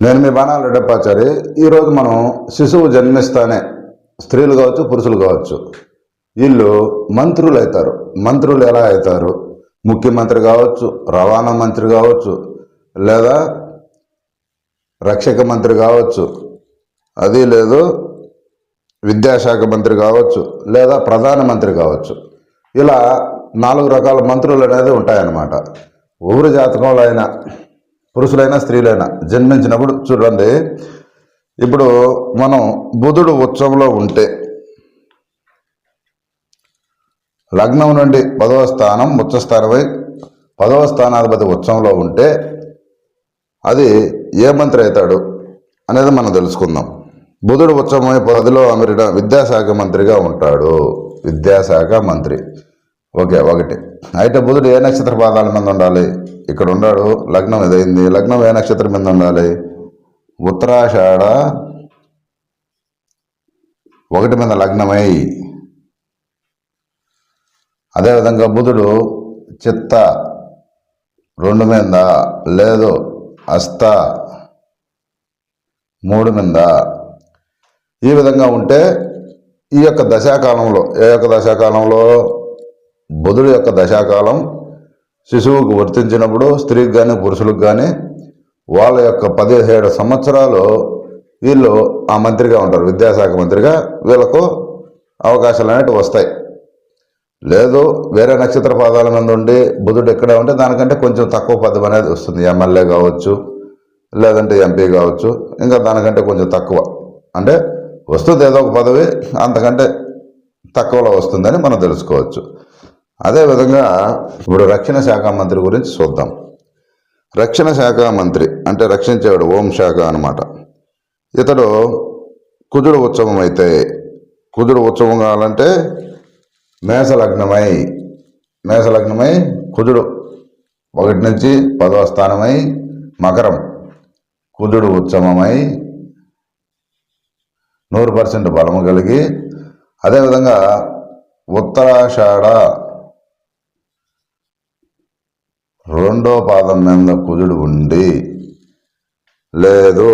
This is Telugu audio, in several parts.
నేను మీ బాణాల రెడ్డప్పాచారి ఈరోజు మనం శిశువు జన్మిస్తానే. స్త్రీలు కావచ్చు పురుషులు కావచ్చు. వీళ్ళు మంత్రులు అవుతారు మంత్రులు ఎలా అవుతారు ముఖ్యమంత్రి కావచ్చు రవాణా మంత్రి కావచ్చు లేదా రక్షక మంత్రి కావచ్చు అది లేదు విద్యాశాఖ మంత్రి కావచ్చు లేదా ప్రధానమంత్రి కావచ్చు. ఇలా నాలుగు రకాల మంత్రులు అనేది ఉంటాయన్నమాట. ఊరి జాతకంలో అయినా పురుషులైనా స్త్రీలైనా జన్మించినప్పుడు చూడండి ఇప్పుడు మనం బుధుడు ఉత్సవంలో ఉంటే లగ్నం నుండి పదవ స్థానం ఉచ్చస్థానమై పదవ స్థానాధిపతి ఉత్సవంలో ఉంటే అది ఏ మంత్రి అవుతాడు అనేది మనం తెలుసుకుందాం. బుధుడు ఉత్సవమై పదిలో అమరిన విద్యాశాఖ మంత్రిగా ఉంటాడు. విద్యాశాఖ మంత్రి. ఓకే ఒకటి. అయితే బుధుడు ఏ నక్షత్ర పాదాల మీద ఉండాలి? ఇక్కడ ఉన్నాడు లగ్నం ఇదైంది లగ్నం ఏ నక్షత్రం మీద ఉండాలి? ఉత్తరాషాఢ ఒకటి మీద లగ్నమై. అదేవిధంగా బుధుడు చిత్త రెండు మీద లేదు అస్త మూడు మీద. ఈ విధంగా ఉంటే ఈ యొక్క దశాకాలంలో ఏ యొక్క దశాకాలంలో? బుధుడు యొక్క దశాకాలం శిశువుకు వర్తించినప్పుడు స్త్రీకి కానీ పురుషులకు కానీ వాళ్ళ యొక్క పదిహేడు సంవత్సరాలు వీళ్ళు ఆ మంత్రిగా ఉంటారు. విద్యాశాఖ మంత్రిగా వీళ్ళకు అవకాశాలు అనేవి వస్తాయి. లేదు వేరే నక్షత్ర పాదాల మీద ఉండి బుధుడు ఎక్కడ ఉంటే దానికంటే కొంచెం తక్కువ పదవి అనేది వస్తుంది. ఎమ్మెల్యే కావచ్చు లేదంటే ఎంపీ కావచ్చు ఇంకా దానికంటే కొంచెం తక్కువ. అంటే వస్తుంది ఏదో ఒక పదవి అంతకంటే తక్కువలో వస్తుందని మనం తెలుసుకోవచ్చు. అదేవిధంగా ఇప్పుడు రక్షణ శాఖ మంత్రి గురించి చూద్దాం. రక్షణ శాఖ మంత్రి అంటే రక్షించేవాడు ఓం శాఖ అనమాట ఇతడు కుజుడు ఉత్సవం అయితే కుజుడు ఉత్సవం కావాలంటే మేషలగ్నమై మేషలగ్నమై కుజుడు ఒకటి నుంచి పదవ స్థానమై మకరం. కుజుడు ఉత్సవమై నూరు పర్సెంట్ బలము కలిగి అదేవిధంగా ఉత్తరాషాఢ రెండో పాదం మీద కుజుడు ఉండి లేదు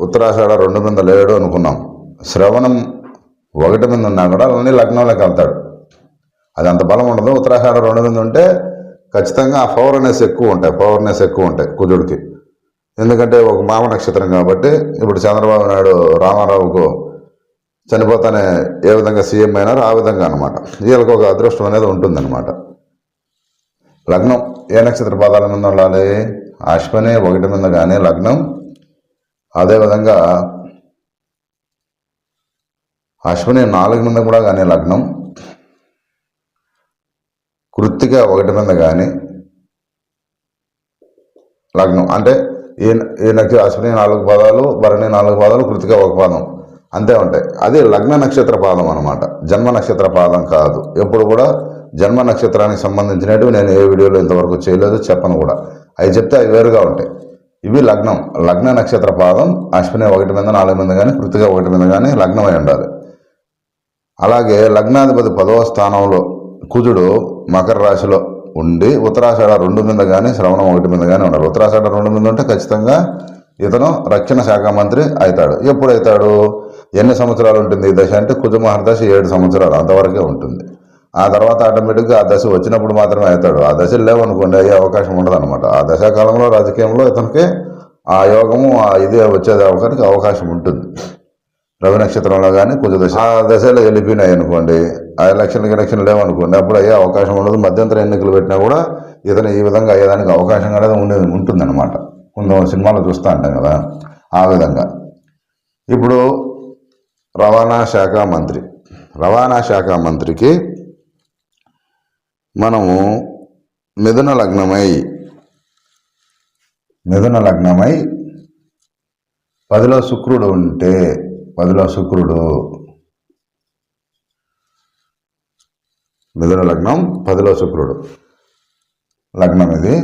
ఉత్తరాషాఢ రెండు మీద లేడు అనుకున్నాం. శ్రవణం ఒకటి మీద ఉన్నా కూడా అన్నీ లగ్నంలోకి వెళ్తాడు. అది అంత బలం ఉండదు. ఉత్తరాషాఢ రెండు మీద ఉంటే ఖచ్చితంగా ఆ పవర్నెస్ ఎక్కువ ఉంటాయి. పవర్నెస్ ఎక్కువ ఉంటాయి కుజుడికి. ఎందుకంటే ఒక మామ నక్షత్రం కాబట్టి ఇప్పుడు చంద్రబాబు నాయుడు రామారావుకు చనిపోతానే ఏ విధంగా సీఎం అయినారో ఆ విధంగా అనమాట వీళ్ళకి ఒక అదృష్టం అనేది ఉంటుందన్నమాట. లగ్నం. ఏ నక్షత్ర పాదాల మీద ఉండాలి? అశ్వని ఒకటి మీద కానీ లగ్నం. అదేవిధంగా అశ్వని నాలుగు మీద కూడా కానీ లగ్నం. కృత్తిక ఒకటి మీద కానీ లగ్నం. అంటే ఏ ఏ నక్షత్ర అశ్విని నాలుగు పదాలు భరణి నాలుగు పదాలు కృతిక ఒక పాదం. అంతే ఉంటాయి. అది లగ్న నక్షత్ర పాదం అనమాట జన్మ నక్షత్ర పాదం కాదు. ఎప్పుడు కూడా జన్మ నక్షత్రానికి సంబంధించినవి నేను ఏ వీడియోలో ఇంతవరకు చేయలేదు చెప్పను కూడా. అవి చెప్తే అవి వేరుగా ఉంటాయి. ఇవి లగ్నం. లగ్న నక్షత్ర పాదం అశ్విని ఒకటి మీద నాలుగు మీద కానీ కృతిక ఒకటి మీద కానీ లగ్నమై ఉండాలి. అలాగే లగ్నాధిపతి పదవ స్థానంలో కుజుడు మకర రాశిలో ఉండి ఉత్తరాషాఢ రెండు మీద కానీ శ్రవణం ఒకటి మీద కానీ ఉండాలి. ఉత్తరాషాఢ రెండు మీద ఉంటే ఖచ్చితంగా ఇతను రక్షణ శాఖ మంత్రి అవుతాడు. ఎప్పుడు అవుతాడు? ఎన్ని సంవత్సరాలు ఉంటుంది ఈ దశ అంటే కుజమహర్దశ ఏడు సంవత్సరాలు అంతవరకే ఉంటుంది. ఆ తర్వాత ఆటోమేటిక్గా ఆ దశ వచ్చినప్పుడు మాత్రమే అవుతాడు. ఆ దశ లేవనుకోండి అయ్యే అవకాశం ఉండదు అనమాట ఆ దశాకాలంలో రాజకీయంలో ఇతనికి ఆ యోగము ఆ ఇది వచ్చేది అవకాశానికి అవకాశం ఉంటుంది. రవి నక్షత్రంలో కానీ కొంచెం దశ. ఆ దశలో వెళ్ళిపోయినాయి అనుకోండి ఆ ఎలక్షన్కి ఎలక్షన్ లేవనుకోండి అప్పుడు అయ్యే అవకాశం ఉండదు. మధ్యంతర ఎన్నికలు పెట్టినా కూడా ఇతను ఈ విధంగా అయ్యేదానికి అవకాశం అనేది ఉండేది ఉంటుందన్నమాట. కొంత సినిమాలు చూస్తూ ఉంటాం కదా ఆ విధంగా. ఇప్పుడు రవాణా శాఖ మంత్రి. రవాణా శాఖ మంత్రికి మనము మిథున లగ్నమై మిథున లగ్నమై పదిలో శుక్రుడు ఉంటే పదిలో శుక్రుడు మిథున లగ్నం పదిలో శుక్రుడు. లగ్నం ఇది.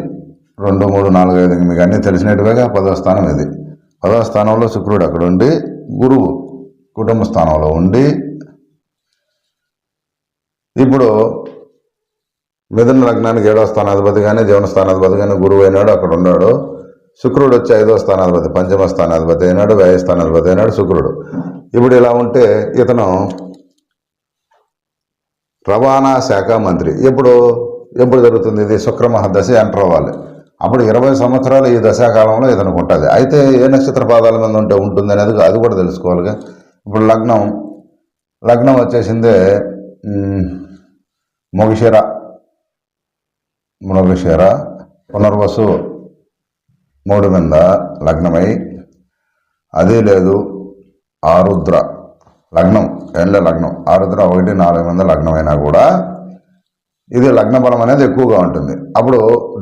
రెండు మూడు నాలుగు ఐదు మీకు అన్నీ తెలిసినట్టుగా పదవ స్థానం ఇది. పదవ స్థానంలో శుక్రుడు అక్కడ ఉండి గురువు. కుటుంబ స్థానంలో ఉండి ఇప్పుడు మిథున లగ్నానికి ఏడవ స్థానాధిపతి కానీ జీవన స్థానాధిపతి కానీ గురువు అయినాడు అక్కడ ఉన్నాడు. శుక్రుడు వచ్చి ఐదో స్థానాధిపతి పంచమ స్థానాధిపతి అయినాడు వ్యయ స్థానాధిపతి అయినాడు శుక్రుడు. ఇప్పుడు ఇలా ఉంటే ఇతను రవాణా శాఖ మంత్రి. ఎప్పుడు? ఎప్పుడు జరుగుతుంది ఇది? శుక్రమహ దశ ఎంటర్ అవ్వాలి. అప్పుడు ఇరవై సంవత్సరాలు ఈ దశాకాలంలో ఇతనికి ఉంటుంది. అయితే ఏ నక్షత్ర పాదాల మీద ఉంటే ఉంటుంది అనేది అది కూడా తెలుసుకోవాలిగా. ఇప్పుడు లగ్నం. లగ్నం వచ్చేసింది మ్, మొగశిర. మృగశిర పునర్వసు. మూడు మీద లగ్నమై అది లేదు ఆరుద్ర. లగ్నం ఎండ్ల లగ్నం. ఆరుద్ర ఒకటి నాలుగు మంది లగ్నమైనా కూడా ఇది లగ్న బలం అనేది ఎక్కువగా ఉంటుంది. అప్పుడు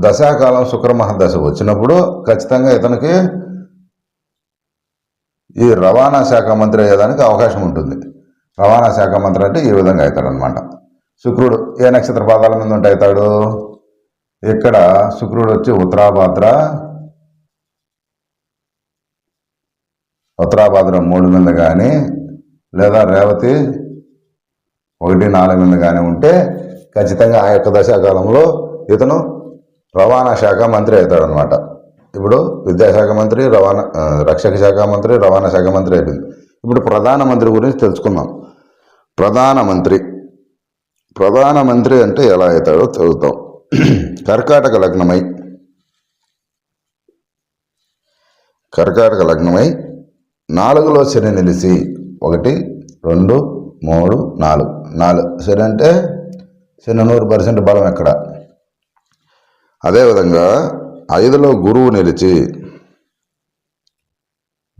దశాకాలం శుక్రమహదశ వచ్చినప్పుడు ఖచ్చితంగా ఇతనికి ఈ రవాణా శాఖ మంత్రి అయ్యేదానికి అవకాశం ఉంటుంది. రవాణా శాఖ మంత్రి అంటే ఈ విధంగా అవుతాడనమాట శుక్రుడు ఏ నక్షత్ర పాదాల మీద ఉంటే అవుతాడు? ఇక్కడ శుక్రుడు వచ్చి ఉత్తరాభాద్ర ఉత్తరాభాద్ర మూడు మీద కానీ లేదా రేవతి ఒకటి నాలుగు మీద కానీ ఉంటే ఖచ్చితంగా ఆ యొక్క దశాకాలంలో ఇతను రవాణా శాఖ మంత్రి అవుతాడనమాట ఇప్పుడు విద్యాశాఖ మంత్రి రవాణా రక్షక శాఖ మంత్రి రవాణా శాఖ మంత్రి అయిపోయింది. ఇప్పుడు ప్రధానమంత్రి గురించి తెలుసుకుందాం. ప్రధానమంత్రి ప్రధానమంత్రి అంటే ఎలా అవుతాడో చదువుతాం కర్కాటక లగ్నమై. కర్కాటక లగ్నమై నాలుగులో శని నిలిచి. ఒకటి రెండు మూడు నాలుగు. నాలుగు. శని అంటే శని నూరు పర్సెంట్ బలం ఎక్కడ? అదేవిధంగా ఐదులో గురువు నిలిచి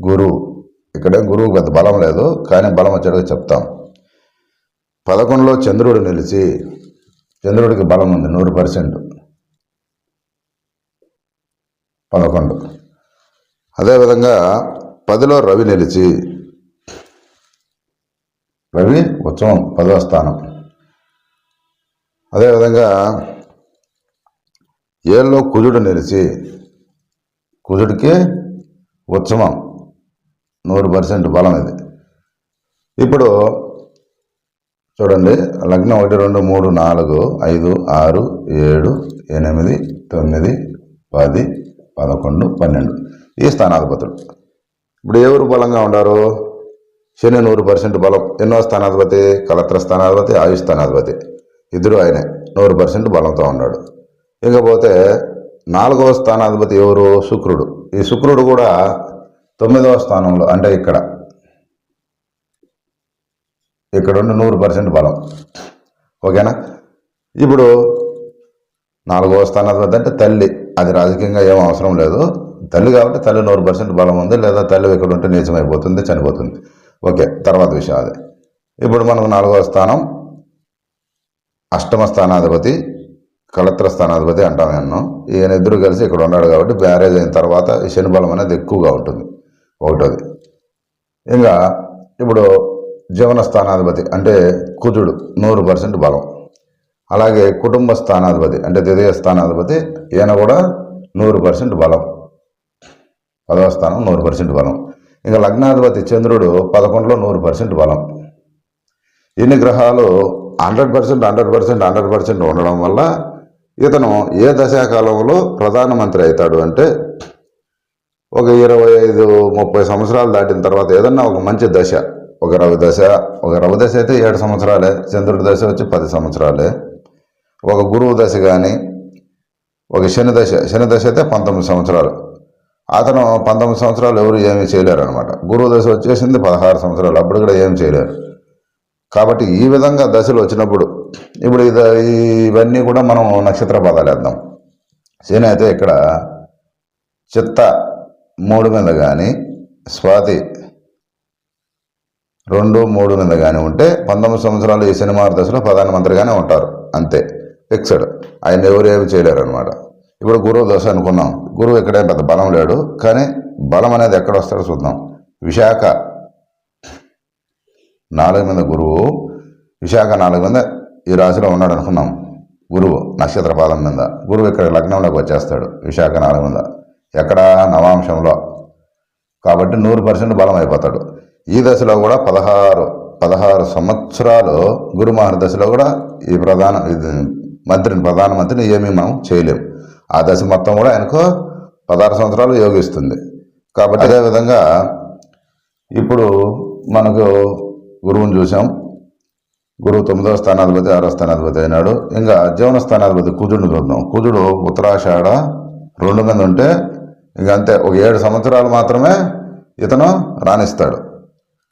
గురువు ఇక్కడే గురువు పెద్ద బలం లేదు కానీ బలం వచ్చేట్టుగా చెప్తాం. పదకొండులో చంద్రుడు నిలిచి చంద్రుడికి బలం ఉంది నూరు పర్సెంట్. పదకొండు. అదేవిధంగా పదిలో రవి నిలిచి రవి ఉత్సవం పదవ స్థానం. అదేవిధంగా ఏళ్ళలో కుజుడు నిలిచి కుజుడికి ఉత్సవం నూరు పర్సెంట్ బలం ఇది. ఇప్పుడు చూడండి లగ్నం ఒకటి రెండు మూడు నాలుగు ఐదు ఆరు ఏడు ఎనిమిది తొమ్మిది పది పదకొండు పన్నెండు. ఈ స్థానాధిపతులు ఇప్పుడు ఎవరు బలంగా ఉన్నారు శని నూరు పర్సెంట్ బలం. ఎన్నో స్థానాధిపతి? కలత్ర స్థానాధిపతి ఆయుష్ స్థానాధిపతి. ఇద్దరు ఆయనే. నూరు పర్సెంట్ బలంతో ఉన్నాడు. ఇకపోతే నాలుగవ స్థానాధిపతి ఎవరు? శుక్రుడు. ఈ శుక్రుడు కూడా తొమ్మిదవ స్థానంలో అంటే ఇక్కడ. ఇక్కడుండి నూరు పర్సెంట్ బలం. ఓకేనా? ఇప్పుడు నాలుగవ స్థానాధిపతి అంటే తల్లి. అది రాజకీయంగా ఏం అవసరం లేదు. తల్లి కాబట్టి తల్లి నూరు పర్సెంట్ బలం ఉంది లేదా తల్లి ఇక్కడ ఉంటే నీచమైపోతుంది చనిపోతుంది. ఓకే తర్వాత విషయం అది. ఇప్పుడు మనకు నాలుగవ స్థానం అష్టమ స్థానాధిపతి కలత్ర స్థానాధిపతి అంటాం నేను ఈయన ఇద్దరు కలిసి ఇక్కడ ఉన్నాడు కాబట్టి బ్యారేజ్ అయిన తర్వాత ఈ శని బలం అనేది ఎక్కువగా ఉంటుంది. ఒకటోది. ఇంకా ఇప్పుడు జీవన స్థానాధిపతి అంటే కుజుడు నూరు పర్సెంట్ బలం. అలాగే కుటుంబ స్థానాధిపతి అంటే ద్వితీయ స్థానాధిపతి ఈయన కూడా నూరు పర్సెంట్ బలం. పదవ స్థానం నూరు పర్సెంట్ బలం. ఇంకా లగ్నాధిపతి చంద్రుడు పదకొండులో నూరు పర్సెంట్ బలం. ఇన్ని గ్రహాలు hundred percent hundred percent hundred percent ఉండడం వల్ల ఇతను ఏ దశాకాలంలో ప్రధానమంత్రి అవుతాడు అంటే ఒక ఇరవై ఐదు ముప్పై సంవత్సరాలు దాటిన తర్వాత ఏదన్నా ఒక మంచి దశ ఒక రవి దశ ఒక రవి దశ అయితే ఏడు సంవత్సరాలే చంద్రుడి దశ వచ్చి పది సంవత్సరాలే. ఒక గురువు దశ కానీ ఒక శని దశ శని దశ అయితే పంతొమ్మిది సంవత్సరాలు. అతను పంతొమ్మిది సంవత్సరాలు ఎవరు ఏమీ చేయలేరు అనమాట గురువు దశ వచ్చేసింది పదహారు సంవత్సరాలు అప్పుడు కూడా ఏం చేయలేరు. కాబట్టి ఈ విధంగా దశలు వచ్చినప్పుడు ఇప్పుడు ఇవన్నీ కూడా మనం నక్షత్ర పదాలు వేద్దాం. శని అయితే ఇక్కడ చిత్త మూడు మీద కానీ స్వాతి రెండు మూడు మీద కానీ ఉంటే పంతొమ్మిది సంవత్సరాలు ఈ సినిమా దశలో ప్రధానమంత్రిగానే ఉంటారు. అంతే. ఫిక్స్డ్. ఆయన ఎవరేమి చేయలేరు అనమాట ఇప్పుడు గురువు దశ అనుకున్నాం. గురువు ఇక్కడే పెద్ద బలం లేడు. కానీ బలం అనేది ఎక్కడ వస్తాడో చూద్దాం. విశాఖ నాలుగు మీద గురువు. విశాఖ నాలుగు మీద ఈ రాశిలో ఉన్నాడు అనుకున్నాం. గురువు నక్షత్ర పాదం మీద. గురువు ఇక్కడ లగ్నంలోకి వచ్చేస్తాడు. విశాఖ నాలుగు మీద. ఎక్కడ? నవాంశంలో. కాబట్టి నూరు పర్సెంట్ బలం అయిపోతాడు. ఈ దశలో కూడా పదహారు పదహారు సంవత్సరాలు గురుమహర్ దశలో కూడా ఈ ప్రధాన ఇది మంత్రిని ప్రధానమంత్రిని ఏమీ మనం చేయలేం. ఆ దశ మొత్తం కూడా ఆయనకు పదహారు సంవత్సరాలు యోగిస్తుంది. కాబట్టి అదేవిధంగా ఇప్పుడు మనకు గురువుని చూసాం గురువు తొమ్మిదవ స్థానాధిపతి ఆరో స్థానాధిపతి అయినాడు. ఇంకా జీవన స్థానాధిపతి కుజుడిని చూద్దాం. కుజుడు ఉత్తరాషాఢ రెండు మంది ఉంటే ఇంక అంతే ఒక ఏడు సంవత్సరాలు మాత్రమే ఇతను రాణిస్తాడు.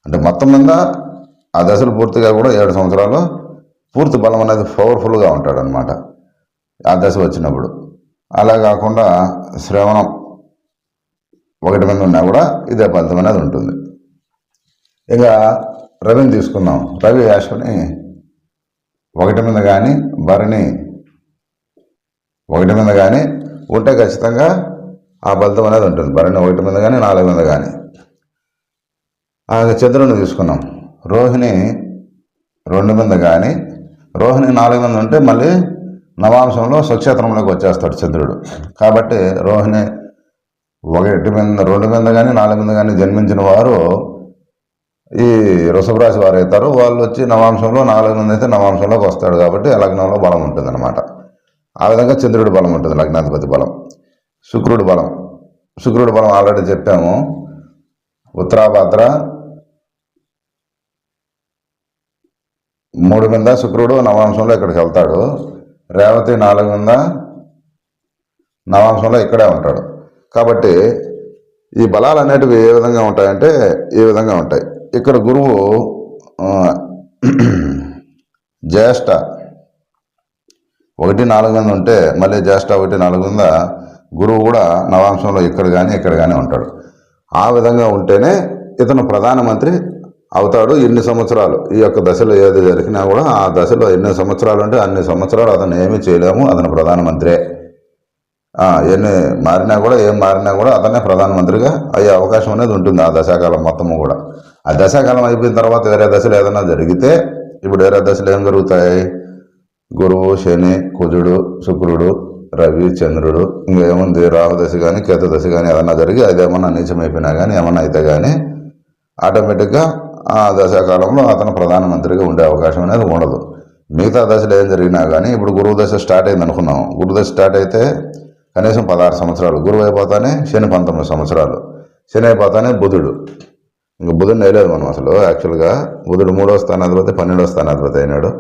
అంటే మొత్తం మీద ఆ దశలు పూర్తిగా కూడా ఏడు సంవత్సరాలు పూర్తి బలం అనేది పవర్ఫుల్గా ఉంటాడు అనమాట ఆ దశ వచ్చినప్పుడు. అలా కాకుండా శ్రవణం ఒకటి మీద ఉన్నా కూడా ఇదే ఫలితం అనేది ఉంటుంది. ఇంకా రవిని తీసుకుందాం రవి యాశ్వని ఒకటి మీద కానీ భరణి ఒకటి మీద కానీ ఉంటే ఖచ్చితంగా ఆ బలితం అనేది ఉంటుంది. భరణి ఒకటి మీద కానీ నాలుగు మీద కానీ ఆ చంద్రుని తీసుకున్నాం. రోహిణి రెండు మీద కానీ రోహిణి నాలుగు మంది ఉంటే మళ్ళీ నవాంశంలో స్వక్షేత్రంలోకి వచ్చేస్తాడు చంద్రుడు. కాబట్టి రోహిణి ఒకటి మీద రెండు మీద కానీ నాలుగు మీద కానీ జన్మించిన వారు ఈ వృషభరాశి వారు అవుతారు. వాళ్ళు వచ్చి నవాంశంలో నాలుగు అయితే నవాంశంలోకి వస్తాడు కాబట్టి లగ్నంలో బలం ఉంటుంది అనమాట ఆ విధంగా చంద్రుడి బలం ఉంటుంది లగ్నాధిపతి బలం. శుక్రుడి బలం. శుక్రుడి బలం ఆల్రెడీ చెప్పాము. ఉత్తరాభద్ర మూడు మీద శుక్రుడు నవాంశంలో ఇక్కడికి వెళ్తాడు. రేవతి నాలుగు మీద నవాంశంలో ఇక్కడే ఉంటాడు. కాబట్టి ఈ బలాలు అనేటివి ఏ విధంగా ఉంటాయంటే ఏ విధంగా ఉంటాయి? ఇక్కడ గురువు జ్యేష్ఠ. ఒకటి నాలుగు మంది ఉంటే మళ్ళీ జ్యేష్ఠ ఒకటి నాలుగు మీద గురువు కూడా నవాంశంలో ఇక్కడ కానీ ఇక్కడ కానీ ఉంటాడు. ఆ విధంగా ఉంటేనే ఇతను ప్రధానమంత్రి అవుతాడు ఎన్ని సంవత్సరాలు. ఈ యొక్క దశలో ఏది జరిగినా కూడా ఆ దశలో ఎన్ని సంవత్సరాలు అంటే అన్ని సంవత్సరాలు అతను ఏమీ చేయలేము అతను ప్రధానమంత్రే. ఎన్ని మారినా కూడా ఏం మారినా కూడా అతనే ప్రధానమంత్రిగా అయ్యే అవకాశం అనేది ఉంటుంది ఆ దశాకాలం మొత్తము కూడా. ఆ దశాకాలం అయిపోయిన తర్వాత వేరే దశలు ఏదైనా జరిగితే ఇప్పుడు వేరే దశలు ఏం జరుగుతాయి? గురువు శని కుజుడు శుక్రుడు రవి చంద్రుడు ఇంకా ఏముంది? రాహు దశ కానీ కేతు దశ కానీ ఏదన్నా జరిగి అదేమన్నా నీచమైపోయినా కానీ ఏమన్నా అయితే కానీ ఆటోమేటిక్గా ఆ దశాకాలంలో అతను ప్రధానమంత్రిగా ఉండే అవకాశం అనేది ఉండదు. మిగతా దశలు ఏం జరిగినా కానీ ఇప్పుడు గురువు దశ స్టార్ట్ అయింది అనుకున్నాం. గురువు దశ స్టార్ట్ అయితే కనీసం పదహారు సంవత్సరాలు. గురువు అయిపోతానే శని పంతొమ్మిది సంవత్సరాలు. శని అయిపోతానే బుధుడు. ఇంకా బుధుడు వేయలేదు మనం అసలు. యాక్చువల్గా బుధుడు మూడో స్థానాధిపతి పన్నెండో స్థానాధిపతి అయినాడు.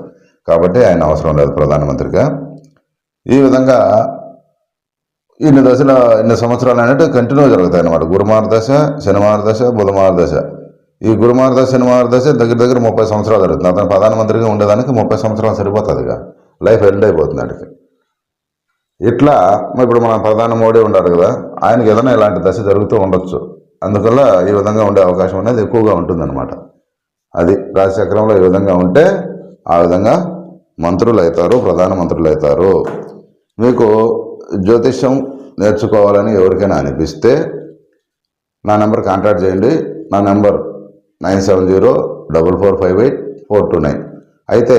కాబట్టి ఆయన అవసరం లేదు ప్రధానమంత్రిగా. ఈ విధంగా ఇన్ని దశల ఇన్ని సంవత్సరాలు అనేవి కంటిన్యూ జరుగుతాయి అన్నమాట. గురుమార దశ శనివార దశ బుధమార దశ. ఈ గురుమార దశ శనివార దశ దగ్గర దగ్గర ముప్పై సంవత్సరాలు జరుగుతుంది. అతను ప్రధానమంత్రిగా ఉండేదానికి ముప్పై సంవత్సరాలు సరిపోతుందిగా లైఫ్ ఎండ్ అయిపోతుంది వాడికి ఇట్లా ఇప్పుడు మన ప్రధాని మోడీ ఉన్నాడు కదా. ఆయనకి ఏదైనా ఇలాంటి దశ జరుగుతూ ఉండొచ్చు. అందువల్ల ఈ విధంగా ఉండే అవకాశం అనేది ఎక్కువగా ఉంటుందన్నమాట. అది రాశిచక్రంలో ఈ విధంగా ఉంటే ఆ విధంగా మంత్రులు అవుతారు ప్రధాన మంత్రులు అవుతారు మీకు జ్యోతిష్యం నేర్చుకోవాలని ఎవరికైనా అనిపిస్తే నా నెంబర్ కాంటాక్ట్ చేయండి. నా number nine seven zero double four five eight four two nine. అయితే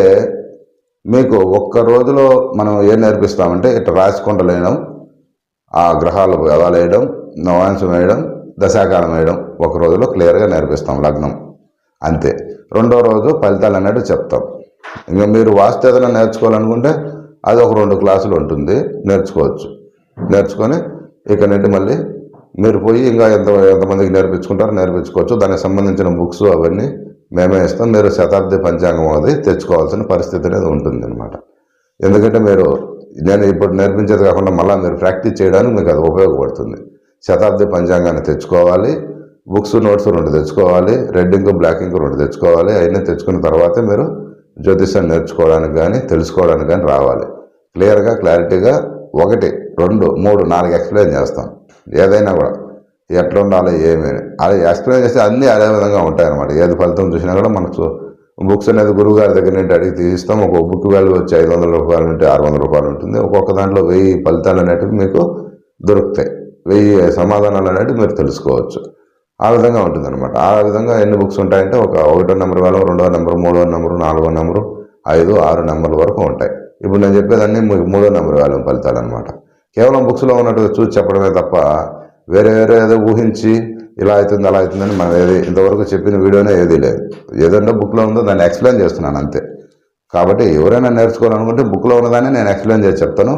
మీకు ఒక్క రోజులో మనం ఏం నేర్పిస్తామంటే ఇట్లా రాసుకుంటలేయడం ఆ గ్రహాలకు పదాలు వేయడం నవాంశం వేయడం దశాకాలం వేయడం ఒక రోజులో క్లియర్గా నేర్పిస్తాం లగ్నం. అంతే. రెండో రోజు ఫలితాలు అనేవి చెప్తాం. ఇంకా మీరు వాస్తు ఏదైనా నేర్చుకోవాలనుకుంటే అది ఒక రెండు క్లాసులు ఉంటుంది నేర్చుకోవచ్చు. నేర్చుకొని ఇక నుండి మళ్ళీ మీరు పోయి ఇంకా ఎంత ఎంతమందికి నేర్పించుకుంటారో నేర్పించుకోవచ్చు. దానికి సంబంధించిన బుక్స్ అవన్నీ మేమే ఇస్తాం. మీరు శతాబ్ది పంచాంగం అది తెచ్చుకోవాల్సిన పరిస్థితి అనేది ఉంటుంది అనమాట ఎందుకంటే మీరు నేను ఇప్పుడు నేర్పించేది కాకుండా మళ్ళీ మీరు ప్రాక్టీస్ చేయడానికి మీకు అది ఉపయోగపడుతుంది. శతాబ్ది పంచాంగాన్ని తెచ్చుకోవాలి బుక్స్ నోట్స్ రెండు తెచ్చుకోవాలి రెడ్ ఇంక్ బ్లాక్ ఇంక్ రెండు తెచ్చుకోవాలి అవన్నీ తెచ్చుకున్న తర్వాతే మీరు జ్యోతిష్యం నేర్చుకోవడానికి కానీ తెలుసుకోవడానికి కానీ రావాలి. క్లియర్గా క్లారిటీగా ఒకటి రెండు మూడు నాలుగు ఎక్స్ప్లెయిన్ చేస్తాం. ఏదైనా కూడా ఎట్లా ఉండాలి ఏమి అని. అది ఎక్స్ప్లెయిన్ చేస్తే అన్నీ అదే విధంగా ఉంటాయన్నమాట. ఏది ఫలితం చూసినా కూడా మనకు బుక్స్ అనేది గురువు గారి దగ్గర నుండి అడిగి తీస్తాం ఒక బుక్ వాల్యూ వచ్చి ఐదు వందల రూపాయలు ఉంటే ఆరు వందల రూపాయలు ఉంటుంది. ఒక్కొక్క దాంట్లో వెయ్యి ఫలితాలు అనేటివి మీకు దొరుకుతాయి. వెయ్యి సమాధానాలు అనేటివి మీరు తెలుసుకోవచ్చు. ఆ విధంగా ఉంటుందన్నమాట. ఆ విధంగా ఎన్ని బుక్స్ ఉంటాయంటే ఒక ఒకటో నెంబర్ వేలం రెండో నెంబర్ మూడో నెంబరు నాలుగో నెంబరు ఐదు ఆరు నెంబర్ల వరకు ఉంటాయి. ఇప్పుడు నేను చెప్పేదన్నీ మీకు మూడో నెంబర్ వేలం ఫలితాలు అనమాట కేవలం బుక్స్లో ఉన్నట్టు చూసి చెప్పడమే తప్ప వేరే వేరే ఏదో ఊహించి ఇలా అవుతుంది అలా అవుతుందని మనం ఏది ఇంతవరకు చెప్పిన వీడియోనే ఏదీ లేదు. ఏదంటే బుక్లో ఉందో దాన్ని ఎక్స్ప్లెయిన్ చేస్తున్నాను అంతే. కాబట్టి ఎవరైనా నేర్చుకోవాలనుకుంటే బుక్లో ఉన్నదాన్ని నేను ఎక్స్ప్లెయిన్ చేసి చెప్తాను.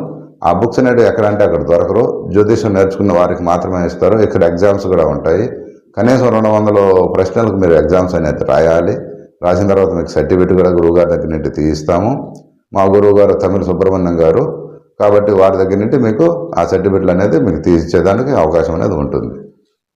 ఆ బుక్స్ అనేవి ఎక్కడంటే అక్కడ దొరకరు. జ్యోతిషం నేర్చుకున్న వారికి మాత్రమే ఇస్తారు. ఇక్కడ ఎగ్జామ్స్ కూడా ఉంటాయి. కనీసం రెండు వందల ప్రశ్నలకు మీరు ఎగ్జామ్స్ అనేది రాయాలి. రాసిన తర్వాత మీకు సర్టిఫికేట్ కూడా గురువుగారి దగ్గర నుండి తీయిస్తాము. మా గురువు గారు తమిళ సుబ్రహ్మణ్యం గారు. కాబట్టి వారి దగ్గర నుండి మీకు ఆ సర్టిఫికెట్లు అనేది మీకు తీసిచ్చేదానికి అవకాశం అనేది ఉంటుంది.